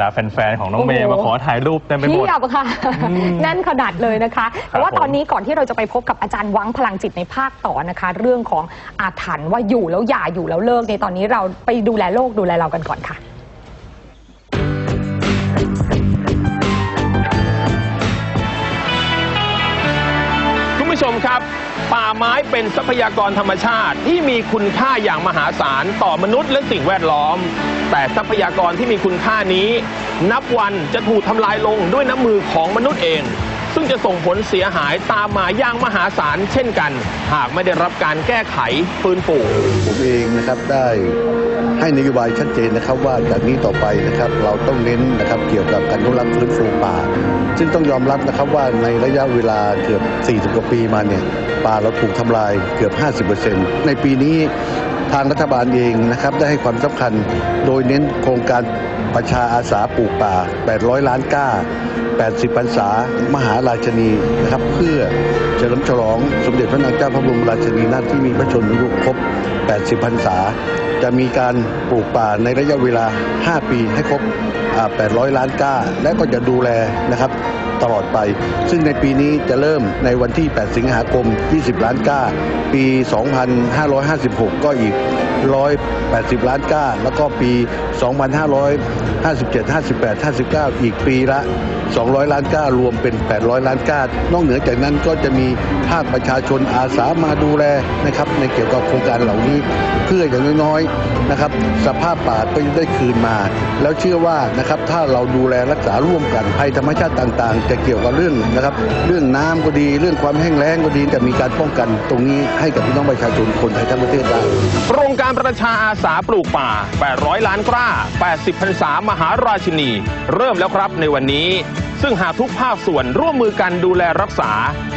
ดาแฟนๆ ของน้องเมย์โอ้โหมาขอถ่ายรูปเต็มไปหมดเพียบค่ะอืมแน่นขนาดเลยนะคะ แต่ว่าผมตอนนี้ก่อนที่เราจะไปพบกับอาจารย์วังพลังจิตในภาคต่อนะคะ เรื่องของอาถรรพ์ว่าอยู่แล้วอย่าอยู่แล้วเลิกในตอนนี้เราไปดูแลโลกดูแลเรากันก่อนค่ะ ผู้ชมครับ ป่าไม้เป็นทรัพยากรธรรมชาติที่มีคุณค่าอย่างมหาศาลต่อมนุษย์และสิ่งแวดล้อม แต่ทรัพยากรที่มีคุณค่านี้ นับวันจะถูกทำลายลงด้วยน้ำมือของมนุษย์เอง ซึ่งจะส่งผลเสียหายตามมาอย่างมหาศาลเช่นกัน หากไม่ได้รับการแก้ไขฟื้นฟูผมเองนะครับได้ให้นโยบายชัดเจนนะครับว่าจากนี้ต่อไปนะครับเราต้องเน้นนะครับเกี่ยวกับการอนุรักษ์ฟื้นฟูป่า ซึ่งต้องยอมรับนะครับว่าในระยะเวลาเกือบ 40 กว่าปีมาเนี่ยป่าเราถูกทำลายเกือบ 50%ในปีนี้ทางรัฐบาลเองนะครับได้ให้ความสำคัญโดยเน้นโครงการประชาอาสาปลูกป่า 800 ล้านก้า 80พรรษามหาราชนีนะครับเพื่อ เฉลิมฉลอง สมเด็จพระนางเจ้าพระบรมราชินีนาถที่มีพระชนม์ยุคครบ 80 พรรษา จะมีการปลูกป่าในระยะเวลา 5 ปีให้ครบ 800 ล้านก้า และก็จะดูแลนะครับตลอดไป ซึ่งในปีนี้จะเริ่มในวันที่ 8 สิงหาคม 20 ล้านก้า ปี 2556 ก็อีก 180 ล้านก้า แล้วก็ปี 2557 58 59 อีกปีละ 200 ล้านก้ารวมเป็น 800 ล้านก้านอกเหนือจากนั้นก็จะมีภาคประชาชนอาสามาดูแลนะครับในเกี่ยวกับโครงการเหล่านี้ เพื่ออย่างน้อยๆนะครับ สภาพป่าก็จะได้คืนมา แล้วเชื่อว่านะครับถ้าเราดูแลรักษาร่วมกันภัยธรรมชาติต่างๆ จะเกี่ยวกับเรื่องนะครับ เรื่องน้ำก็ดี เรื่องความแห้งแล้งก็ดีจะมีการป้องกันตรงนี้ให้กับพี่น้องประชาชนคนไทยทั้งประเทศได้โครงการประชาอาสาปลูกป่า 800 ล้านกล้า 80พรรษามหาราชินี เริ่มแล้วครับในวันนี้ ซึ่งหากทุกภาคส่วนร่วมมือกันดูแลรักษา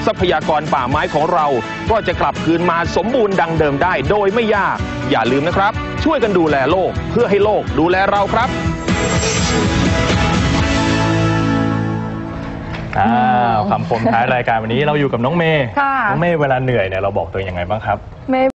ทรัพยากรป่าไม้ของเรา ก็จะกลับคืนมาสมบูรณ์ดังเดิมได้โดยไม่ยาก อย่าลืมนะครับ ช่วยกันดูแลโลกเพื่อให้โลกดูแลเราครับอ้าวคำคมท้ายรายการวันนี้เราอยู่กับน้องเมย์ค่ะ น้องเมย์เวลาเหนื่อยเนี่ยเราบอกตัวเองยังไงบ้างครับไม่